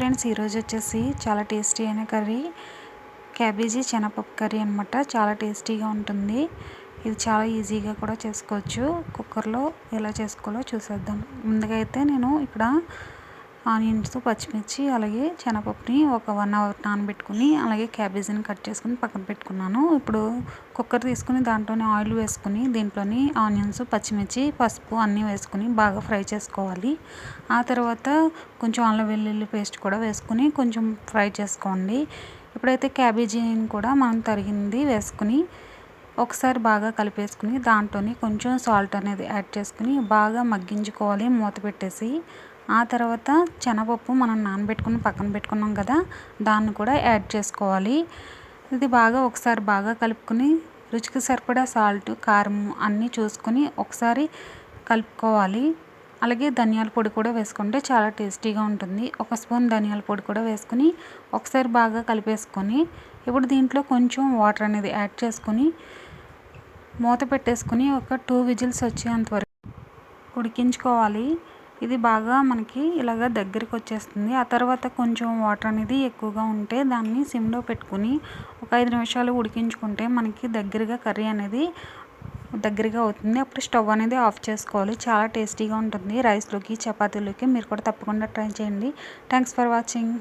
Friends ఈరోజు వచ్చేసి చాలా టేస్టీ అయిన కర్రీ. క్యాబేజీ శనగపప్పు కర్రీ అనమాట చాలా టేస్టీగా ఉంటుంది. ఇది చాలా ఈజీగా కూడా చేసుకోవచ్చు. కుక్కర్లో ఎలా చేసుకోవాలో చూసేద్దాం. ముందుగా అయితే నేను ఇక్కడ ఆనియన్స్ పచ్చిమిర్చి అలాగే శనగపప్పుని ఒక వన్ అవర్ నానబెట్టుకుని అలాగే క్యాబేజీని కట్ చేసుకుని పక్కన పెట్టుకున్నాను. ఇప్పుడు కుక్కర్ తీసుకుని దాంట్లోనే ఆయిల్ వేసుకుని దీంట్లోని ఆనియన్స్ పచ్చిమిర్చి పసుపు అన్నీ వేసుకుని బాగా ఫ్రై చేసుకోవాలి. ఆ తర్వాత కొంచెం అల్లం వెల్లుల్లి పేస్ట్ కూడా వేసుకుని కొంచెం ఫ్రై చేసుకోండి. ఇప్పుడైతే క్యాబేజీని కూడా మనం తరిగింది వేసుకుని ఒకసారి బాగా కలిపేసుకుని దాంట్లోని కొంచెం సాల్ట్ అనేది యాడ్ చేసుకుని బాగా మగ్గించుకోవాలి మూత పెట్టేసి. ఆ తర్వాత శనగపప్పు మనం నానబెట్టుకుని పక్కన పెట్టుకున్నాం కదా దాన్ని కూడా యాడ్ చేసుకోవాలి. ఇది బాగా ఒకసారి బాగా కలుపుకొని రుచికి సరిపడా సాల్ట్ కారం అన్నీ చూసుకొని ఒకసారి కలుపుకోవాలి. అలాగే ధనియాల పొడి కూడా వేసుకుంటే చాలా టేస్టీగా ఉంటుంది. ఒక స్పూన్ ధనియాల పొడి కూడా వేసుకుని ఒకసారి బాగా కలిపేసుకొని ఇప్పుడు దీంట్లో కొంచెం వాటర్ అనేది యాడ్ చేసుకొని మూత పెట్టేసుకుని ఒక టూ విజిల్స్ వచ్చేంత వరకు ఉడికించుకోవాలి. ఇది బాగా మనకి ఇలాగ దగ్గరికి వచ్చేస్తుంది. ఆ తర్వాత కొంచెం వాటర్ అనేది ఎక్కువగా ఉంటే దాన్ని సిమ్లో పెట్టుకుని ఒక ఐదు నిమిషాలు ఉడికించుకుంటే మనకి దగ్గరగా కర్రీ అనేది దగ్గరగా అవుతుంది. అప్పుడు స్టవ్ అనేది ఆఫ్ చేసుకోవాలి. చాలా టేస్టీగా ఉంటుంది రైస్లోకి చపాతీలోకి. మీరు కూడా తప్పకుండా ట్రై చేయండి. Thanks for watching.